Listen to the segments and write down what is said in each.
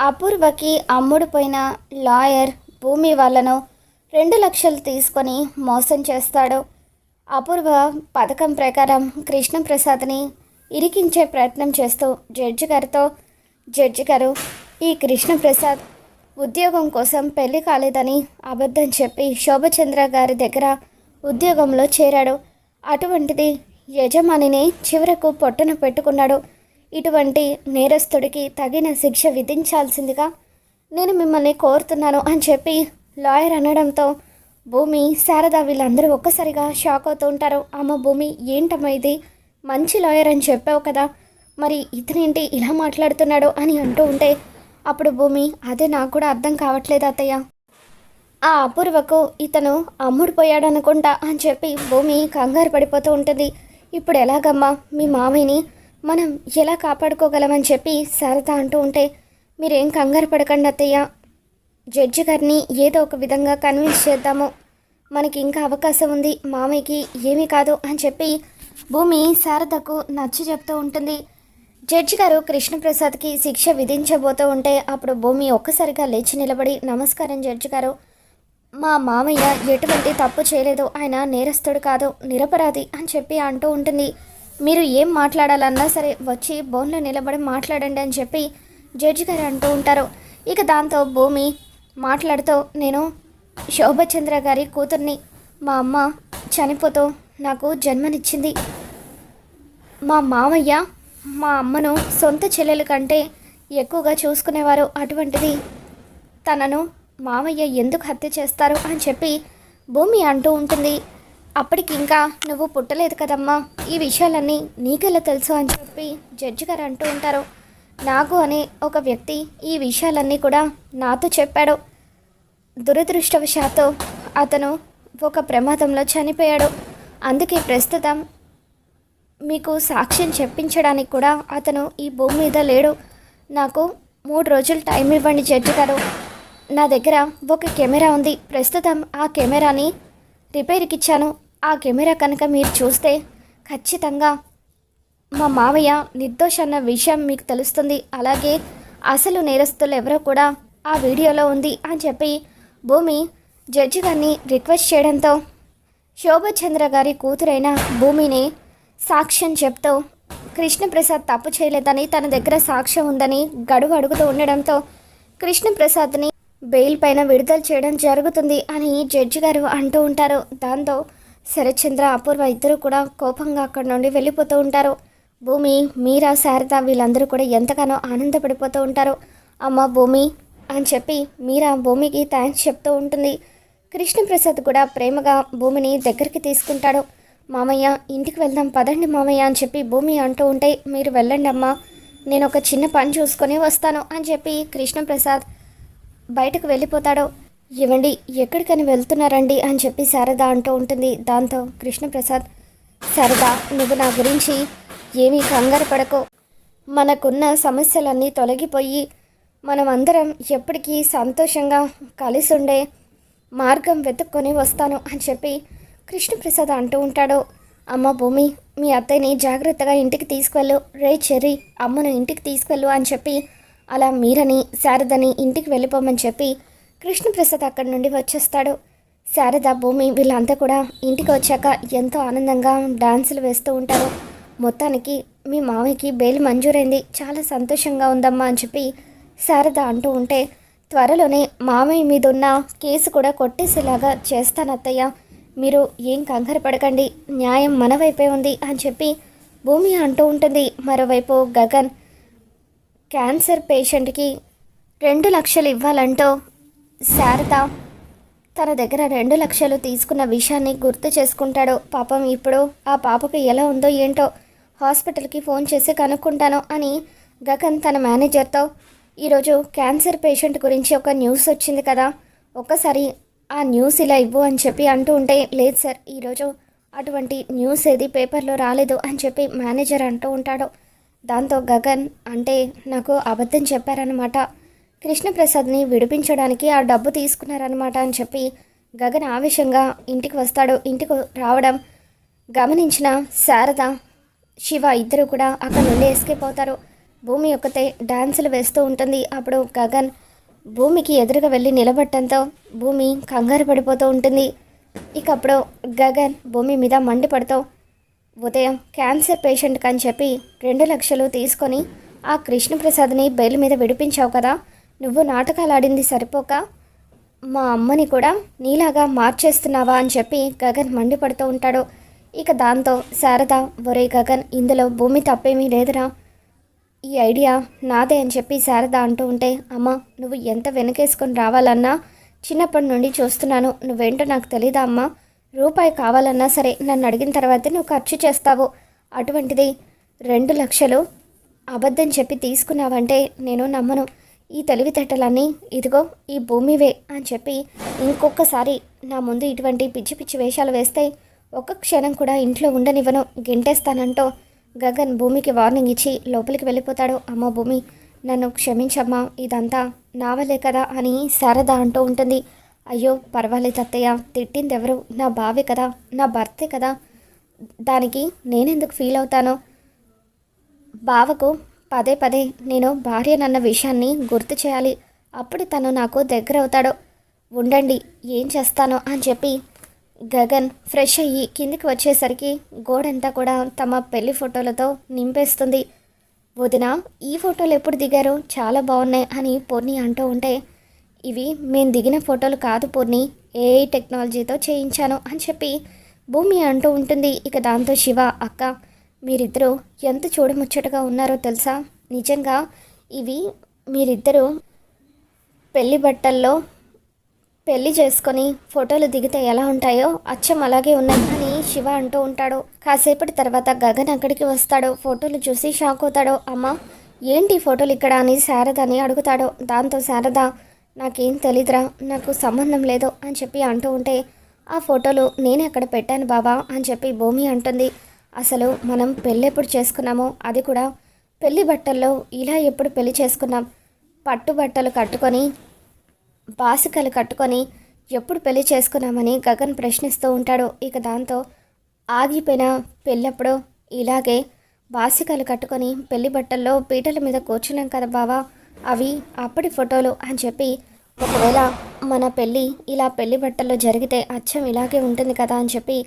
అపూర్వకి అమ్ముడుపోయిన lawyer భూమి వాళ్ళను రెండు లక్షలు తీసుకొని మోసం చేస్తాడు. అపూర్వ పథకం ప్రకారం కృష్ణప్రసాద్ని ఇరికించే ప్రయత్నం చేస్తూ జడ్జి గారితో జడ్జి గారు ఈ కృష్ణప్రసాద్ ఉద్యోగం కోసం పెళ్ళి కాలేదని అబద్ధం చెప్పి శోభచంద్ర గారి దగ్గర ఉద్యోగంలో చేరాడు. అటువంటిది యజమానిని చివరకు పొట్టన పెట్టుకున్నాడు. ఇటువంటి నేరస్తుడికి తగిన శిక్ష విధించాల్సిందిగా నేను మిమ్మల్ని కోరుతున్నాను అని చెప్పి లాయర్ అనడంతో భూమి శారద వీళ్ళందరూ ఒక్కసారిగా షాక్ అవుతూ ఉంటారు. అమ్మ భూమి ఏంటమ్మా ఇది? మంచి లాయర్ అని చెప్పావు కదా. మరి ఇతనేంటి ఇలా మాట్లాడుతున్నాడు? అని అంటూ ఉంటే అప్పుడు భూమి అదే నాకు కూడా అర్థం కావట్లేదు అత్తయ్య. ఆ అపూర్వకు ఇతను అమ్ముడుపోయాడనుకుంటా అని చెప్పి భూమి కంగారు పడిపోతూ ఉంటుంది. ఇప్పుడు ఎలాగమ్మా? మీ మామయ్యని మనం ఎలా కాపాడుకోగలమని చెప్పి శారద అంటూ ఉంటే మీరేం కంగారు పడకండి అత్తయ్య. జడ్జి గారిని ఏదో ఒక విధంగా కన్విన్స్ చేద్దాము. మనకి ఇంకా అవకాశం ఉంది మామయ్యకి ఏమీ కాదు అని చెప్పి భూమి శారదకు నచ్చి చెప్తూ ఉంటుంది. జడ్జి గారు కృష్ణప్రసాద్కి శిక్ష విధించబోతూ ఉంటే అప్పుడు భూమి ఒక్కసారిగా లేచి నిలబడి నమస్కారం జడ్జి గారు. మా మామయ్య ఎటువంటి తప్పు చేయలేదు. ఆయన నేరస్తుడు కాదు నిరపరాధి అని చెప్పి అంటూ ఉంటుంది. మీరు ఏం మాట్లాడాలన్నా సరే వచ్చి బోన్లో నిలబడి మాట్లాడండి అని చెప్పి జడ్జి గారు అంటూ ఉంటారు. ఇక దాంతో భూమి మాట్లాడుతూ నేను శోభచంద్ర గారి కూతుర్ని మా అమ్మ చనిపోతూ నాకు జన్మనిచ్చింది. మా మామయ్య మా అమ్మను సొంత చెల్లెల కంటే ఎక్కువగా చూసుకునేవారు. అటువంటిది తనను మామయ్య ఎందుకు హత్య చేస్తారు? అని చెప్పి భూమి అంటూ ఉంటుంది. అప్పటికి ఇంకా నువ్వు పుట్టలేదు కదమ్మా. ఈ విషయాలన్నీ నీకెలా తెలుసు అని చెప్పి జడ్జి గారు అంటూ ఉంటారు. నాకు అనే ఒక వ్యక్తి ఈ విషయాలన్నీ కూడా నాతో చెప్పాడు. దురదృష్టవశాత్తు అతను ఒక ప్రమాదంలో చనిపోయాడు. అందుకే ప్రస్తుతం మీకు సాక్ష్యం చెప్పించడానికి కూడా అతను ఈ భూమి మీద లేడు. నాకు మూడు రోజులు టైం ఇవ్వండి జడ్జి గారు. నా దగ్గర ఒక కెమెరా ఉంది. ప్రస్తుతం ఆ కెమెరాని రిపేర్కి ఇచ్చాను. ఆ కెమెరా కనుక మీరు చూస్తే ఖచ్చితంగా మా మావయ్య నిర్దోష అన్న విషయం మీకు తెలుస్తుంది. అలాగే అసలు నేరస్తులు ఎవరో కూడా ఆ వీడియోలో ఉంది అని చెప్పి భూమి జడ్జి గారిని రిక్వెస్ట్ చేయడంతో శోభచంద్ర గారి కూతురైన భూమిని సాక్ష్యం చెప్తూ కృష్ణప్రసాద్ తప్పు చేయలేదని తన దగ్గర సాక్ష్యం ఉందని గడువు అడుగుతూ ఉండడంతో కృష్ణప్రసాద్ని బెయిల్ పైన విడుదల చేయడం జరుగుతుంది అని జడ్జి గారు అంటూ ఉంటారు. దాంతో శరత్చంద్ర అపూర్వ ఇద్దరు కూడా కోపంగా అక్కడి నుండి వెళ్ళిపోతూ ఉంటారు. భూమి మీరా శారద వీళ్ళందరూ కూడా ఎంతగానో ఆనందపడిపోతూ ఉంటారు. అమ్మ భూమి అని చెప్పి మీరా భూమికి థ్యాంక్స్ చెప్తూ ఉంటుంది. కృష్ణప్రసాద్ కూడా ప్రేమగా భూమిని దగ్గరికి తీసుకుంటాడు. మామయ్య ఇంటికి వెళ్దాం పదండి మామయ్య అని చెప్పి భూమి అంటూ ఉంటే మీరు వెళ్ళండి అమ్మా నేను ఒక చిన్న పని చూసుకొని వస్తాను అని చెప్పి కృష్ణప్రసాద్ బయటకు వెళ్ళిపోతాడు. ఇవ్వండి ఎక్కడికని వెళ్తున్నారండి అని చెప్పి శారద అంటూ ఉంటుంది. దాంతో కృష్ణప్రసాద్ శారద నువ్వు నా గురించి ఏమీ కంగారు పడకు. మనకున్న సమస్యలన్నీ తొలగిపోయి మనం అందరం ఎప్పటికీ సంతోషంగా కలిసి ఉండే మార్గం వెతుక్కొని వస్తాను అని చెప్పి కృష్ణప్రసాద్ అంటూ ఉంటాడు. అమ్మ భూమి మీ అత్తయ్యని జాగ్రత్తగా ఇంటికి తీసుకువెళ్ళు రే చెర్రి అమ్మను ఇంటికి తీసుకువెళ్ళు అని చెప్పి అలా మీరని శారదని ఇంటికి వెళ్ళిపోమని చెప్పి కృష్ణప్రసాద్ అక్కడి నుండి వచ్చేస్తాడు. శారద భూమి వీళ్ళంతా కూడా ఇంటికి వచ్చాక ఎంతో ఆనందంగా డాన్సులు వేస్తూ ఉంటారు. మొత్తానికి మీ మామయ్యకి బెయిల్ మంజూరైంది. చాలా సంతోషంగా ఉందమ్మా అని చెప్పి శారద అంటూ ఉంటే త్వరలోనే మామయ్య మీద ఉన్న కేసు కూడా కొట్టేసేలాగా చేస్తాను అత్తయ్య మీరు ఏం కంగారు పడకండి. న్యాయం మన వైపే ఉంది అని చెప్పి భూమి అంటూ ఉంటుంది. మరోవైపు గగన్ క్యాన్సర్ పేషెంట్కి రెండు లక్షలు ఇవ్వాలంటూ శారద తన దగ్గర రెండు లక్షలు తీసుకున్న విషయాన్ని గుర్తు చేసుకుంటాడు పాపం ఇప్పుడు ఆ పాపకు ఎలా ఉందో ఏంటో హాస్పిటల్కి ఫోన్ చేసి కనుక్కుంటాను అని గగన్ తన మేనేజర్తో ఈరోజు క్యాన్సర్ పేషెంట్ గురించి ఒక న్యూస్ వచ్చింది కదా ఒక్కసారి ఆ న్యూస్ ఇలా ఇవ్వు అని చెప్పి అంటూ ఉంటే లేదు సార్ ఈరోజు అటువంటి న్యూస్ ఏది పేపర్లో రాలేదు అని చెప్పి మేనేజర్ అంటూ ఉంటాడు. దాంతో గగన్ అంటే నాకు అబద్ధం చెప్పారనమాట కృష్ణప్రసాద్ని విడిపించడానికి ఆ డబ్బు తీసుకున్నారనమాట అని చెప్పి గగన్ ఆవేశంగా ఇంటికి వస్తాడు. ఇంటికి రావడం గమనించిన శారద శివ ఇద్దరు కూడా అక్కడ నుండి ఎస్కేప్ అవుతారు. భూమి ఒక్కతే డాన్సులు వేస్తూ ఉంటుంది. అప్పుడు గగన్ భూమికి ఎదురుగా వెళ్ళి నిలబట్టడంతో భూమి కంగారు పడిపోతూ ఉంటుంది. ఇక అప్పుడు గగన్ భూమి మీద మండిపడుతూ ఉదయం క్యాన్సర్ పేషెంట్కి అని చెప్పి రెండు లక్షలు తీసుకొని ఆ కృష్ణప్రసాద్ని బెయిల్ మీద విడిపించావు కదా? నువ్వు నాటకాలు ఆడింది సరిపోక మా అమ్మని కూడా నీలాగా మార్చేస్తున్నావా అని చెప్పి గగన్ మండిపడుతూ ఉంటాడు. ఇక దాంతో శారద ఒరే గగన్ ఇందులో భూమి తప్పేమీ లేదురా. ఈ ఐడియా నాదే అని చెప్పి శారద అంటూ ఉంటే అమ్మ నువ్వు ఎంత వెనకేసుకొని రావాలన్నా చిన్నప్పటి నుండి చూస్తున్నాను. నువ్వేంటో నాకు తెలీదా అమ్మా? రూపాయి కావాలన్నా సరే నన్ను అడిగిన తర్వాతే నువ్వు ఖర్చు చేస్తావు. అటువంటిది రెండు లక్షలు అబద్ధం చెప్పి తీసుకున్నావంటే నేను నమ్మను. ఈ తెలివితేటలన్నీ ఇదిగో ఈ భూమివే అని చెప్పి ఇంకొకసారి నా ముందు ఇటువంటి పిచ్చి పిచ్చి వేషాలు వేస్తే ఒక్క క్షణం కూడా ఇంట్లో ఉండనివ్వను. గింటేస్తానంటూ గగన్ భూమికి వార్నింగ్ ఇచ్చి లోపలికి వెళ్ళిపోతాడు. అమ్మ భూమి నన్ను క్షమించమ్మా ఇదంతా నావలే కదా అని శారద అంటూ ఉంటుంది. అయ్యో పర్వాలేదు అత్తయ్య తిట్టింది ఎవరు నా బావే కదా నా భర్తే కదా. దానికి నేనెందుకు ఫీల్ అవుతాను? బావకు పదే పదే నేను భార్యనన్న విషయాన్ని గుర్తు చేయాలి. అప్పుడు తను నాకు దగ్గర అవుతాడు ఉండండి ఏం చేస్తానో అని చెప్పి గగన్ ఫ్రెష్ అయ్యి కిందికి వచ్చేసరికి గోడంతా కూడా తమ పెళ్ళి ఫోటోలతో నింపేస్తుంది. వదిన ఈ ఫోటోలు ఎప్పుడు దిగారు? చాలా బాగున్నాయి అని పూర్ణి అంటూ ఉంటే ఇవి మేము దిగిన ఫోటోలు కాదు పూర్ణి ఏఐ టెక్నాలజీతో చేయించాను అని చెప్పి భూమి అంటూ ఉంటుంది. ఇక దాంతో శివ అక్క మీరిద్దరూ ఎంత చూడముచ్చటగా ఉన్నారో తెలుసా? నిజంగా ఇవి మీరిద్దరూ పెళ్ళి బట్టల్లో పెళ్ళి చేసుకొని ఫోటోలు దిగితే ఎలా ఉంటాయో అచ్చం అలాగే ఉన్నాయి అని శివ అంటూ ఉంటాడు. కాసేపటి తర్వాత గగన్ అక్కడికి వస్తాడు. ఫోటోలు చూసి షాక్ అవుతాడు. అమ్మ ఏంటి ఫోటోలు ఇక్కడ అని శారదని అడుగుతాడు. దాంతో శారద నాకేం తెలీదురా నాకు సంబంధం లేదు అని చెప్పి అంటూ ఉంటే ఆ ఫోటోలు నేను అక్కడ పెట్టాను బాబా అని చెప్పి భూమి అంటుంది. అసలు మనం పెళ్ళి ఎప్పుడు చేసుకున్నామో అది కూడా పెళ్ళి బట్టల్లో ఇలా ఎప్పుడు పెళ్ళి చేసుకున్నాం. పట్టు బట్టలు కట్టుకొని బాసికలు కట్టుకొని ఎప్పుడు పెళ్ళి చేసుకున్నామని గగన్ ప్రశ్నిస్తూ ఉంటాడు. ఇక దాంతో ఆగిపోయిన పెళ్ళప్పుడు ఇలాగే బాసికలు కట్టుకొని పెళ్ళి బట్టల్లో పీటల మీద కూర్చున్నాం కదా బావా అవి అప్పటి ఫోటోలు అని చెప్పి ఒకవేళ మన పెళ్ళి ఇలా పెళ్ళి బట్టల్లో జరిగితే అచ్చం ఇలాగే ఉంటుంది కదా అని చెప్పి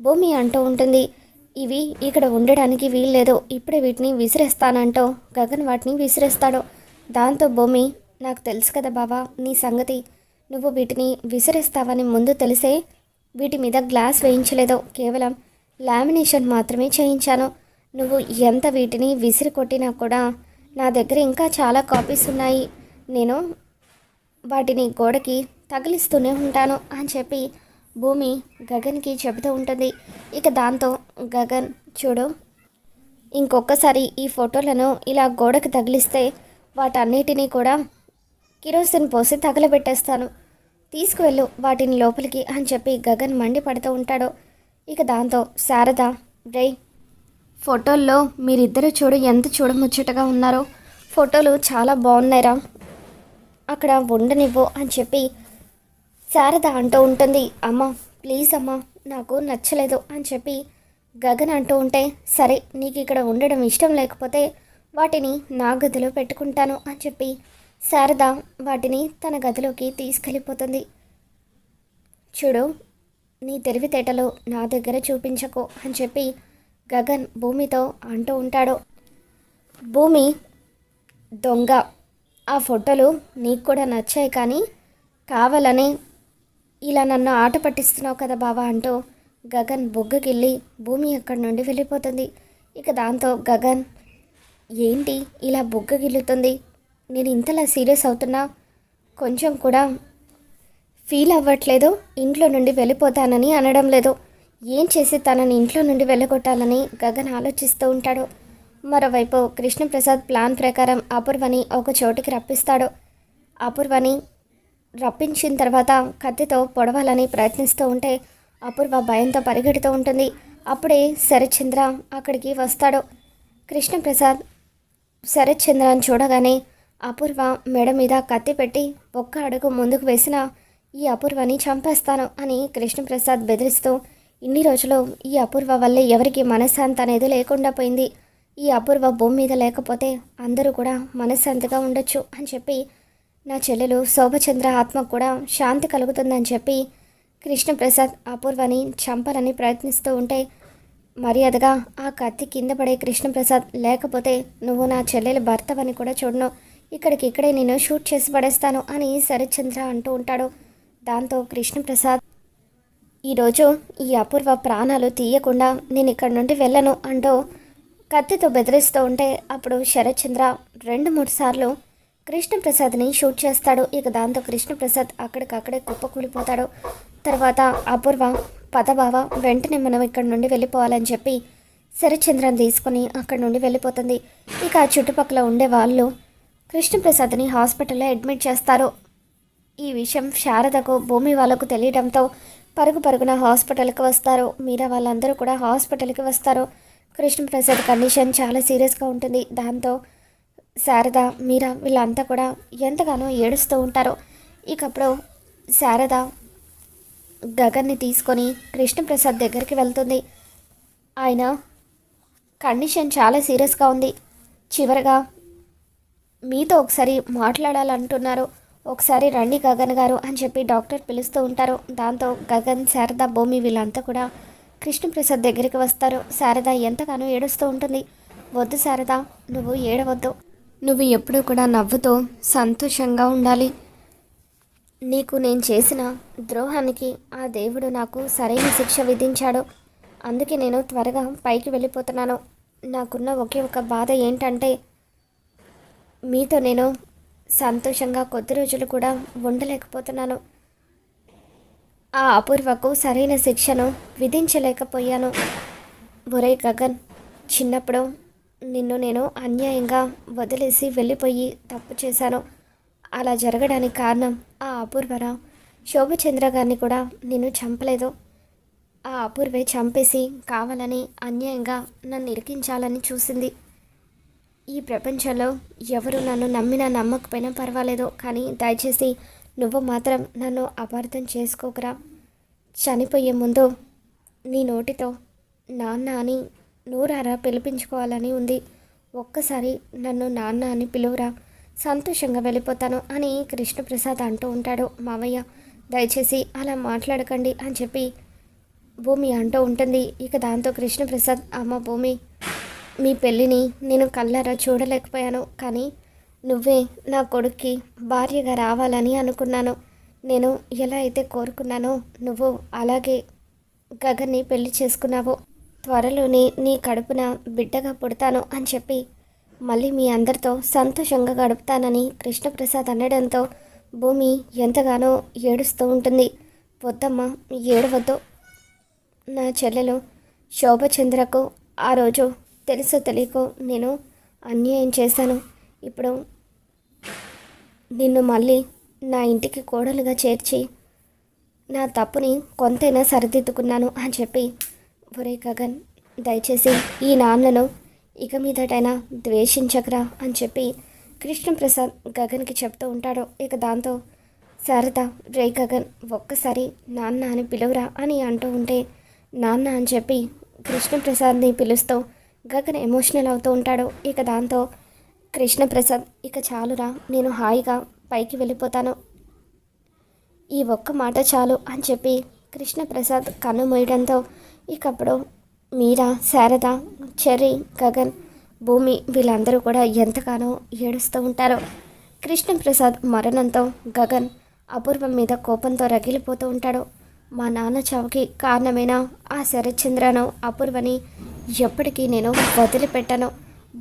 భూమి అంటూ ఉంటుంది. ఇవి ఇక్కడ ఉండడానికి వీల్లేదు. ఇప్పుడే వీటిని విసిరేస్తానంటో గగన్ వాటిని విసిరేస్తాడు. దాంతో భూమి నాకు తెలుసు కదా బావా నీ సంగతి. నువ్వు వీటిని విసిరేస్తావని ముందు తెలిసే వీటి మీద గ్లాస్ వేయించలేదు. కేవలం లామినేషన్ మాత్రమే చేయించాను. నువ్వు ఎంత వీటిని విసిరి కొట్టినా కూడా నా దగ్గర ఇంకా చాలా కాపీస్ ఉన్నాయి. నేను వాటిని గోడకి తగిలిస్తూనే ఉంటాను అని చెప్పి భూమి గగన్కి చెబుతూ ఉంటుంది. ఇక దాంతో గగన్ చూడు ఇంకొకసారి ఈ ఫోటోలను ఇలా గోడకు తగిలిస్తే వాటన్నిటినీ కూడా కిరోసిన్ పోసి తగలబెట్టేస్తాను. తీసుకువెళ్ళు వాటిని లోపలికి అని చెప్పి గగన్ మండిపడుతూ ఉంటాడు. ఇక దాంతో శారద రే ఫోటోల్లో మీరిద్దరు చూడు ఎంత చూడముచ్చటగా ఉన్నారో. ఫోటోలు చాలా బాగున్నాయిరా. అక్కడ ఉండనివ్వు అని చెప్పి శారద అంటూ ఉంటుంది అమ్మ ప్లీజ్ అమ్మ నాకు నచ్చలేదు అని చెప్పి గగన్ అంటూ ఉంటే సరే నీకు ఇక్కడ ఉండడం ఇష్టం లేకపోతే వాటిని నా గదిలో పెట్టుకుంటాను అని చెప్పి శారద వాటిని తన గదిలోకి తీసుకెళ్ళిపోతుంది. చూడు నీ తెలివితేటలు నా దగ్గర చూపించకు అని చెప్పి గగన్ భూమితో అంటూ ఉంటాడు. భూమి దొంగ. ఆ ఫోటోలు నీకు కూడా నచ్చాయి కానీ కావాలని ఇలా నన్ను ఆట పట్టిస్తున్నావు కదా బావా అంటూ గగన్ బొగ్గకెళ్ళి భూమి అక్కడి నుండి వెళ్ళిపోతుంది. ఇక దాంతో గగన్ ఏంటి ఇలా బొగ్గగిల్లుతుంది? నేను ఇంతలా సీరియస్ అవుతున్నా? కొంచెం కూడా ఫీల్ అవ్వట్లేదు? ఇంట్లో నుండి వెళ్ళిపోతానని అనడం లేదు. ఏం చేసి తనని ఇంట్లో నుండి వెళ్ళగొట్టాలని గగన్ ఆలోచిస్తూ ఉంటాడు. మరోవైపు కృష్ణప్రసాద్ ప్లాన్ ప్రకారం అపూర్వని ఒక చోటికి రప్పిస్తాడు. అపూర్వని రప్పించిన తర్వాత కత్తితో పొడవాలని ప్రయత్నిస్తూ ఉంటే అపూర్వ భయంతో పరిగెడుతూ ఉంటుంది. అప్పుడే శరత్చంద్ర అక్కడికి వస్తాడు. కృష్ణప్రసాద్ శరత్చంద్రని చూడగానే అపూర్వ మెడ మీద కత్తి పెట్టి ఒక్క అడుగు ముందుకు వేసిన ఈ అపూర్వని చంపేస్తాను అని కృష్ణప్రసాద్ బెదిరిస్తూ ఇన్ని రోజులు ఈ అపూర్వ వల్లే ఎవరికి మనశ్శాంతి అనేది లేకుండా పోయింది. ఈ అపూర్వ భూమి మీద లేకపోతే అందరూ కూడా మనశ్శాంతిగా ఉండొచ్చు అని చెప్పి నా చెల్లెలు శోభచంద్ర ఆత్మ కూడా శాంతి కలుగుతుందని చెప్పి కృష్ణప్రసాద్ అపూర్వని చంపాలని ప్రయత్నిస్తూ ఉంటే మర్యాదగా ఆ కత్తి కింద పడే కృష్ణప్రసాద్ లేకపోతే నువ్వు నా చెల్లెలు భర్తవని కూడా చూడను. ఇక్కడికి ఇక్కడే నేను షూట్ చేసి పడేస్తాను అని శరత్చంద్ర అంటూ ఉంటాడు. దాంతో కృష్ణప్రసాద్ ఈరోజు ఈ అపూర్వ ప్రాణాలు తీయకుండా నేను ఇక్కడి నుండి వెళ్ళను అంటూ కత్తితో బెదిరిస్తూ ఉంటే అప్పుడు శరత్చంద్ర రెండు మూడు సార్లు కృష్ణప్రసాద్ని షూట్ చేస్తాడు. ఇక దాంతో కృష్ణప్రసాద్ అక్కడికక్కడే కుప్పకూలిపోతాడు. తర్వాత అపూర్వ పదబావ వెంటనే మనం ఇక్కడ నుండి వెళ్ళిపోవాలని చెప్పి శరచంద్రం తీసుకొని అక్కడి నుండి వెళ్ళిపోతుంది. ఇక ఆ చుట్టుపక్కల ఉండే వాళ్ళు కృష్ణప్రసాద్ని హాస్పిటల్లో అడ్మిట్ చేస్తారు. ఈ విషయం శారదకు భూమి వాళ్ళకు తెలియడంతో పరుగు పరుగున హాస్పిటల్కి వస్తారు. మీరా వాళ్ళందరూ కూడా హాస్పిటల్కి వస్తారు. కృష్ణప్రసాద్ కండిషన్ చాలా సీరియస్గా ఉంటుంది. దాంతో శారద మీరా వీళ్ళంతా కూడా ఎంతగానో ఏడుస్తూ ఉంటారు. ఇకప్పుడు శారద గగన్ని తీసుకొని కృష్ణప్రసాద్ దగ్గరికి వెళ్తుంది. ఆయన కండిషన్ చాలా సీరియస్గా ఉంది. చివరగా మీతో ఒకసారి మాట్లాడాలంటున్నారు. ఒకసారి రండి గగన్ గారు అని చెప్పి డాక్టర్ పిలుస్తూ ఉంటారు. దాంతో గగన్ శారద భూమి వీళ్ళంతా కూడా కృష్ణప్రసాద్ దగ్గరికి వస్తారు. శారద ఎంతగానో ఏడుస్తూ ఉంటుంది. వద్దు శారద నువ్వు ఏడవద్దు. నువ్వు ఎప్పుడూ కూడా నవ్వుతో సంతోషంగా ఉండాలి. నీకు నేను చేసిన ద్రోహానికి ఆ దేవుడు నాకు సరైన శిక్ష విధించాడు. అందుకే నేను త్వరగా పైకి వెళ్ళిపోతున్నాను. నాకున్న ఒకే ఒక బాధ ఏంటంటే మీతో నేను సంతోషంగా కొద్ది రోజులు కూడా ఉండలేకపోతున్నాను. ఆ అపూర్వకు సరైన శిక్షను విధించలేకపోయాను. ఒరే గగన్ చిన్నప్పుడు నిన్ను నేను అన్యాయంగా వదిలేసి వెళ్ళిపోయి తప్పు చేశాను. అలా జరగడానికి కారణం ఆ అపూర్వరావు శోభచంద్ర గారిని కూడా నిన్ను చంపలేదు. ఆ అపూర్వే చంపేసి కావాలని అన్యాయంగా నన్ను ఇరికించాలని చూసింది. ఈ ప్రపంచంలో ఎవరు నన్ను నమ్మినా నమ్మకపోయినా పర్వాలేదు కానీ దయచేసి నువ్వు మాత్రం నన్ను అపార్థం చేసుకోకురా. చనిపోయే ముందు నీ నోటితో నాన్న అని నూరారా పిలిపించుకోవాలని ఉంది. ఒక్కసారి నన్ను నాన్న అని పిలువురా. సంతోషంగా వెళ్ళిపోతాను అని కృష్ణప్రసాద్ అంటూ ఉంటాడు. మావయ్య దయచేసి అలా మాట్లాడకండి అని చెప్పి భూమి అంటూ ఉంటుంది. ఇక దాంతో కృష్ణప్రసాద్ అమ్మ భూమి మీ పెళ్ళిని నేను కళ్ళారా చూడలేకపోయాను. కానీ నువ్వే నా కొడుక్కి భార్యగా రావాలని అనుకున్నాను. నేను ఎలా అయితే కోరుకున్నానో నువ్వు అలాగే గగన్ని పెళ్ళి చేసుకున్నావు. త్వరలోనే నీ కడుపున బిడ్డగా పుడతాను అని చెప్పి మళ్ళీ మీ అందరితో సంతోషంగా గడుపుతానని కృష్ణప్రసాద్ అనడంతో భూమి ఎంతగానో ఏడుస్తూ ఉంటుంది. వద్దమ్మ ఏడవద్దు. నా చెల్లెలు శోభచంద్రకు ఆ రోజు తెలుసో తెలియకో నేను అన్యాయం చేశాను. ఇప్పుడు నిన్ను మళ్ళీ నా ఇంటికి కోడలుగా చేర్చి నా తప్పుని కొంతైనా సరిదిద్దుకున్నాను అని చెప్పి ఒరే గగన్ దయచేసి ఈ నాన్నను ఇక మీదటైనా ద్వేషించకరా అని చెప్పి కృష్ణప్రసాద్ గగన్కి చెప్తూ ఉంటాడు. ఇక దాంతో శారద రే గగన్ ఒక్కసారి నాన్న అని పిలువురా అని అంటూ ఉంటే నాన్న అని చెప్పి కృష్ణప్రసాద్ని పిలుస్తూ గగన్ ఎమోషనల్ అవుతూ ఉంటాడు. ఇక దాంతో కృష్ణప్రసాద్ ఇక చాలురా నేను హాయిగా పైకి వెళ్ళిపోతాను. ఈ ఒక్క మాట చాలు అని చెప్పి కృష్ణప్రసాద్ కన్ను మూయడంతో ఇకప్పుడు మీరా శారద చెర్రీ గగన్ భూమి వీళ్ళందరూ కూడా ఎంతగానో ఏడుస్తూ ఉంటారు. కృష్ణప్రసాద్ మరణంతో గగన్ అపూర్వం మీద కోపంతో రగిలిపోతూ ఉంటాడు. మా నాన్న చావుకి కారణమైన ఆ శరత్చంద్రను అపూర్వని ఎప్పటికీ నేను వదిలిపెట్టను.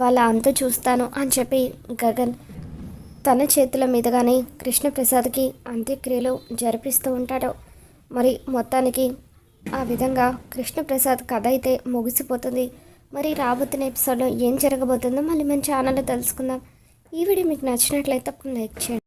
వాళ్ళ అంతు చూస్తాను అని చెప్పి గగన్ తన చేతుల మీదుగానే కృష్ణప్రసాద్కి అంత్యక్రియలు జరిపిస్తూ ఉంటాడు. మరి మొత్తానికి ఆ విధంగా కృష్ణప్రసాద్ కథ అయితే ముగిసిపోతుంది. మరి రాబోతున్న ఎపిసోడ్లో ఏం జరగబోతుందో మళ్ళీ మన ఛానల్లో తెలుసుకుందాం. ఈ వీడియో మీకు నచ్చినట్లయితే తప్పకుండా లైక్ చేయండి.